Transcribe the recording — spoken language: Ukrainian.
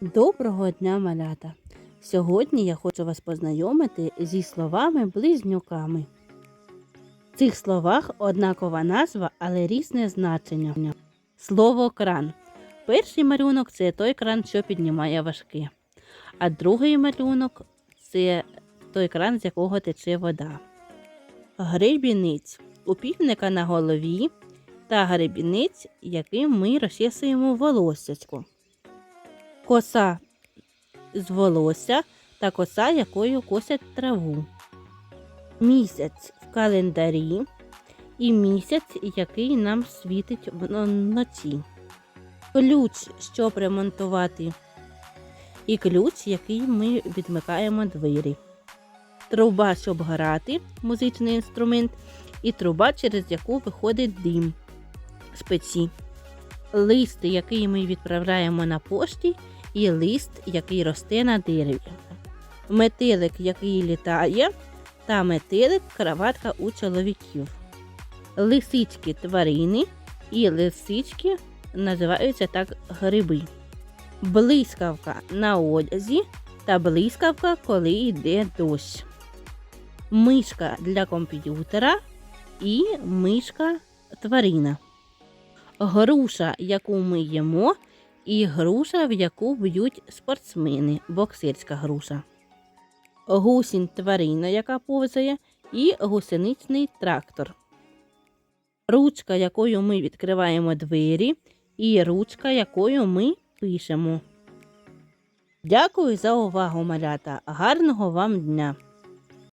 Доброго дня, малята! Сьогодні я хочу вас познайомити зі словами-близнюками. В цих словах однакова назва, але різне значення. Слово кран. Перший малюнок це той кран, що піднімає важке. А другий малюнок це той кран, з якого тече вода. Гребінець у півника на голові та гребінець, яким ми розчесуємо волоссячко коса з волосся та коса, якою косять траву. Місяць в календарі і місяць, який нам світить вночі. Ключ, щоб ремонтувати, і ключ, який ми відмикаємо двері. Труба, щоб грати, музичний інструмент, і труба, через яку виходить дим з печі. Лист, який ми відправляємо на пошті, і лист, який росте на дереві. Метелик, який літає, та метелик краватка у чоловіків. Лисички тварини і лисички називаються так гриби. Блискавка на одязі та блискавка, коли йде дощ. Мишка для комп'ютера і мишка тварина. Груша, яку ми їмо, і груша, в яку б'ють спортсмени, боксерська груша. Гусінь тварина, яка повзає, і гусеничний трактор. Ручка, якою ми відкриваємо двері, і ручка, якою ми пишемо. Дякую за увагу, малята. Гарного вам дня!